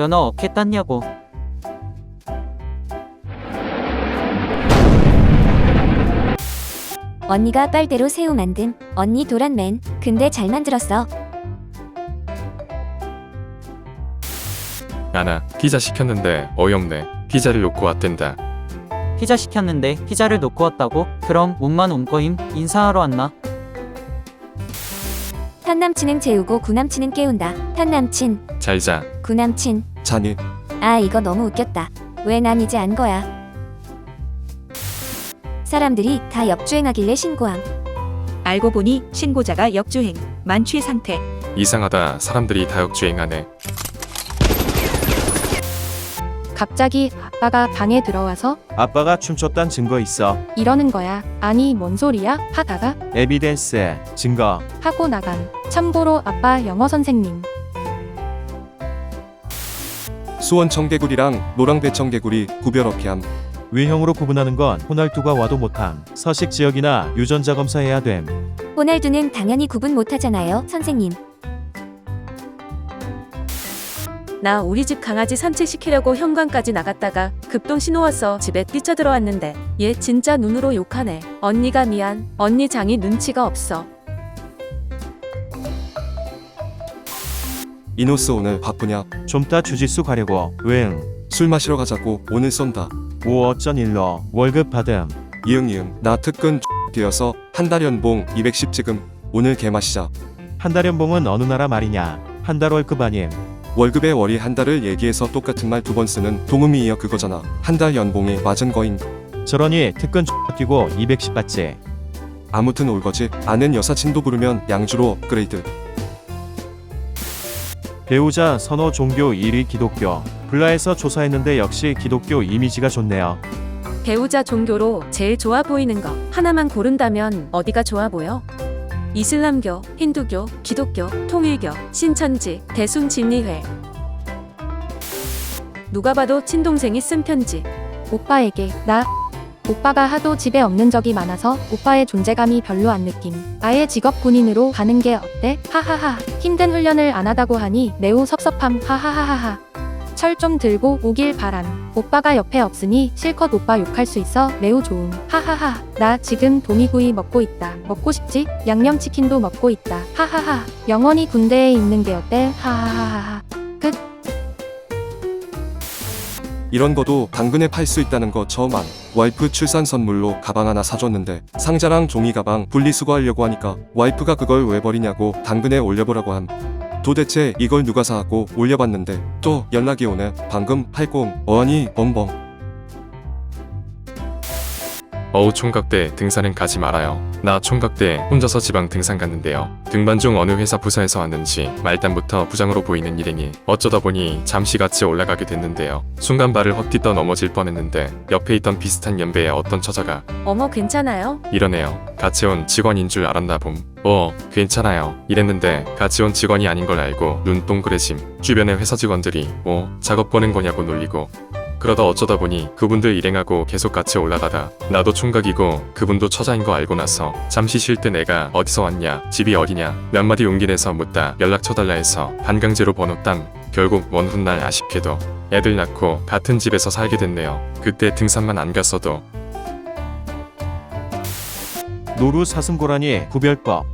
면허 어떻게 땄냐고. 언니가 빨대로 새우 만듦. 언니 도란맨. 근데 잘 만들었어. 야나 피자 시켰는데 어이없네. 피자를 놓고 왔댄다. 피자 시켰는데 피자를 놓고 왔다고? 그럼 몸만 온 거임? 인사하러 왔나? 탄남친은 재우고 구남친은 깨운다. 탄남친, 잘자. 구남친. 자니. 아 이거 너무 웃겼다. 왜 난 이제 안 거야? 사람들이 다 역주행하길래 신고함. 알고 보니 신고자가 역주행, 만취 상태. 이상하다. 사람들이 다 역주행하네. 갑자기 아빠가 방에 들어와서 아빠가 춤췄단 증거 있어. 이러는 거야. 아니 뭔 소리야? 하다가 에비덴스, 증거. 하고 나감. 참고로 아빠 영어 선생님. 수원 청개구리랑 노랑배 청개구리 구별 없게 함. 외형으로 구분하는 건 호날두가 와도 못함. 서식 지역이나 유전자 검사해야 됨. 호날두는 당연히 구분 못하잖아요, 선생님. 나 우리 집 강아지 산책시키려고 현관까지 나갔다가 급동 신호 와서 집에 뛰쳐들어왔는데 얘 진짜 눈으로 욕하네. 언니가 미안. 언니 장이 눈치가 없어. 이노스 오늘 바쁘냐? 좀 따 주짓수 가려고. 응. 술 마시러 가자고 오늘 쏜다. 오 어쩐 일로 월급 받음. 이응 이응 나 특근 되어서 한 달 연봉 210 지금 오늘 개 마시자. 한 달 연봉은 어느 나라 말이냐? 한 달 월급 아님. 월급의 월이 한 달을 얘기해서 똑같은 말 두 번 쓰는 동음이어 그거잖아. 한 달 연봉이 맞은 거임. 저러니 특근 끼고 210 받지. 아무튼 올 거지. 아는 여사친도 부르면 양주로 업그레이드. 배우자 선호 종교 1위 기독교. 블라에서 조사했는데 역시 기독교 이미지가 좋네요. 배우자 종교로 제일 좋아 보이는 거 하나만 고른다면 어디가 좋아 보여? 이슬람교, 힌두교, 기독교, 통일교, 신천지, 대순진리회. 누가 봐도 친동생이 쓴 편지. 오빠에게 나 오빠가 하도 집에 없는 적이 많아서 오빠의 존재감이 별로 안 느낌. 아예 직업 군인으로 가는 게 어때? 하하하. 힘든 훈련을 안 하다고 하니 매우 섭섭함. 하하하하하. 철 좀 들고 오길 바람. 오빠가 옆에 없으니 실컷 오빠 욕할 수 있어 매우 좋음. 하하하. 나 지금 도미구이 먹고 있다. 먹고 싶지? 양념치킨도 먹고 있다. 하하하. 영원히 군대에 있는 게 어때? 하하하하. 이런 거도 당근에 팔 수 있다는 거 안. 와이프 출산 선물로 가방 하나 사줬는데 상자랑 종이 가방 분리수거하려고 하니까 와이프가 그걸 왜 버리냐고 당근에 올려보라고 함. 도대체 이걸 누가 사고 올려봤는데 또 연락이 오네. 방금 팔꼼 어안이 벙벙. 어우 총각대 등산은 가지 말아요. 나 총각대 혼자서 지방 등산 갔는데요. 등반 중 어느 회사 부서에서 왔는지 말단부터 부장으로 보이는 일행이 어쩌다 보니 잠시 같이 올라가게 됐는데요. 순간 발을 헛디뎌 넘어질 뻔했는데 옆에 있던 비슷한 연배의 어떤 처자가 어머 괜찮아요? 이러네요. 같이 온 직원인 줄 알았나 봄. 어, 괜찮아요. 이랬는데 같이 온 직원이 아닌 걸 알고 눈 동그래짐. 주변의 회사 직원들이 뭐 작업 거는 거냐고 놀리고 그러다 어쩌다 보니 그분들 일행하고 계속 같이 올라가다 나도 총각이고 그분도 처자인 거 알고 나서 잠시 쉴 때 내가 어디서 왔냐 집이 어디냐 몇 마디 용기 내서 묻다 연락처 달라 해서 반강제로 번호 땅 결국 먼 훗날 아쉽게도 애들 낳고 같은 집에서 살게 됐네요 그때 등산만 안 갔어도 노루 사슴고라니 구별법.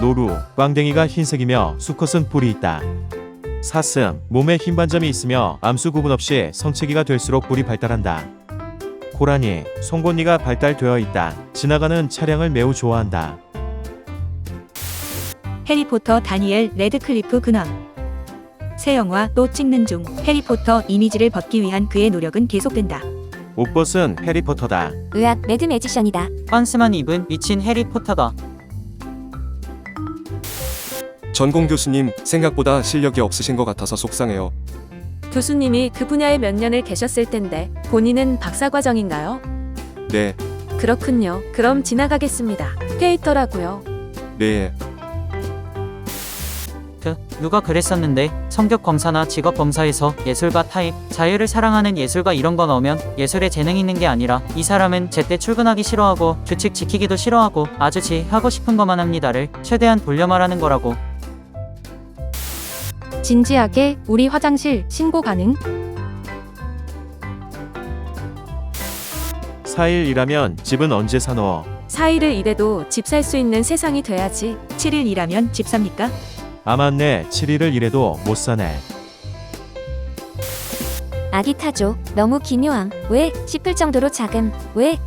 노루, 꽝댕이가 흰색이며 수컷은 뿔이 있다. 사슴, 몸에 흰 반점이 있으며 암수 구분 없이 성체기가 될수록 뿔이 발달한다. 고라니, 송곳니가 발달되어 있다. 지나가는 차량을 매우 좋아한다. 해리포터 다니엘 레드클리프 근황. 새 영화 또 찍는 중 해리포터 이미지를 벗기 위한 그의 노력은 계속된다. 옷벗은 해리포터다. 으악, 매드 매지션이다. 빤스만 입은 미친 해리포터다. 전공 교수님 생각보다 실력이 없으신 것 같아서 속상해요. 교수님이 그 분야에 몇 년을 계셨을 텐데 본인은 박사 과정인가요? 네, 그렇군요. 그럼 지나가겠습니다. 페이터라고요. 네. 그 누가 그랬었는데 성격 검사나 직업 검사에서 예술가 타입, 자유를 사랑하는 예술가 이런 거 넣으면 예술에 재능 있는 게 아니라 이 사람은 제때 출근하기 싫어하고 규칙 지키기도 싫어하고 아주 지 하고 싶은 것만 합니다를 최대한 돌려 말하는 거라고. 진지하게 우리 화장실 신고 가능? 4일 일하면 집은 언제 사놓어? 4일을 일해도 집 살 수 있는 세상이 돼야지. 7일 일하면 집 삽니까? 아 맞네 7일을 일해도 못 사네 아기 타조. 너무 기묘함. 왜? 싶을 정도로 작음. 왜?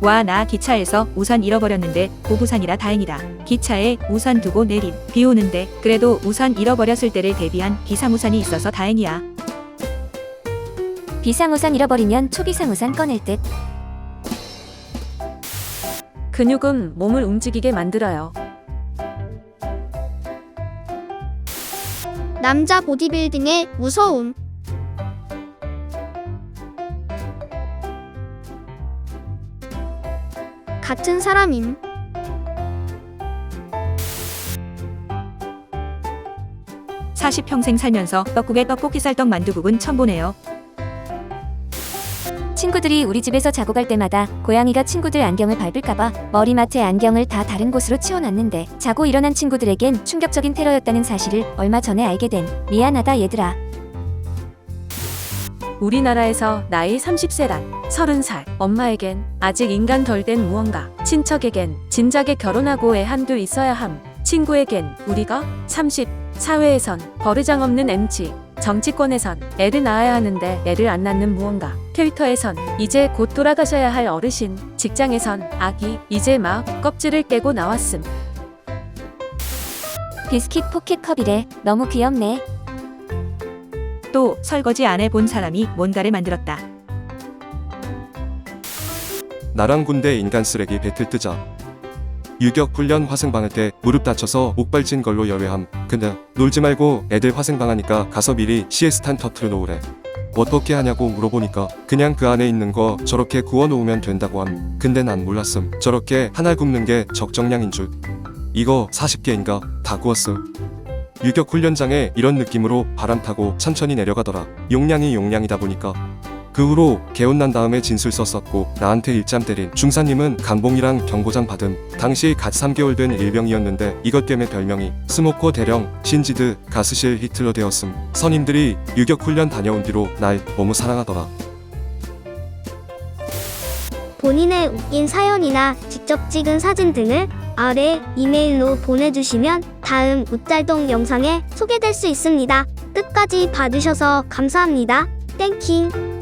와 나 기차에서 우산 잃어버렸는데 고부산이라 다행이다. 기차에 우산 두고 내림. 비 오는데 그래도 우산 잃어버렸을 때를 대비한 비상우산이 있어서 다행이야. 비상우산 잃어버리면 초비상우산 꺼낼 듯. 근육은 몸을 움직이게 만들어요. 남자 보디빌딩의 무서움. 같은 사람임. 사십 평생 살면서 떡국에 떡볶이 쌀떡 만두국은 처음 보네요. 친구들이 우리 집에서 자고 갈 때마다 고양이가 친구들 안경을 밟을까봐 머리맡에 안경을 다 다른 곳으로 치워놨는데 자고 일어난 친구들에겐 충격적인 테러였다는 사실을 얼마 전에 알게 된 미안하다 얘들아. 우리나라에서 나이 30세란 30살 엄마에겐 아직 인간 덜 된 무언가 친척에겐 진작에 결혼하고 애 한두 있어야 함 친구에겐 우리가 30 사회에선 버르장 없는 MG 정치권에선 애를 낳아야 하는데 애를 안 낳는 무언가 캐릭터에선 이제 곧 돌아가셔야 할 어르신 직장에선 아기 이제 막 껍질을 깨고 나왔음 비스킷 포켓컵이래. 너무 귀엽네. 또 설거지 안 해본 사람이 뭔가를 만들었다. 나랑 군대 인간 쓰레기 배틀 뜨자. 유격 훈련 화생방할 때 무릎 다쳐서 목 발진 걸로 열외함. 근데 놀지 말고 애들 화생방 하니까 가서 미리 시에스탄 터트려 놓으래. 어떻게 하냐고 물어보니까 그냥 그 안에 있는 거 저렇게 구워 놓으면 된다고 함. 근데 난 몰랐음. 저렇게 하나 굽는 게 적정량인 줄. 이거 40개인가 다 구웠음. 유격 훈련장에 이런 느낌으로 바람 타고 천천히 내려가더라. 용량이 용량이다 보니까. 그 후로 개운난 다음에 진술 썼었고 나한테 일잠 때린 중사님은 감봉이랑 경고장 받음. 당시 갓 3개월 된 일병이었는데 이것 때문에 별명이 스모커 대령 신지드 가스실 히틀러 되었음. 선임들이 유격 훈련 다녀온 뒤로 날 너무 사랑하더라. 본인의 웃긴 사연이나 직접 찍은 사진 등을 아래 이메일로 보내주시면 다음 웃잘동 영상에 소개될 수 있습니다. 끝까지 봐주셔서 감사합니다. 땡킹.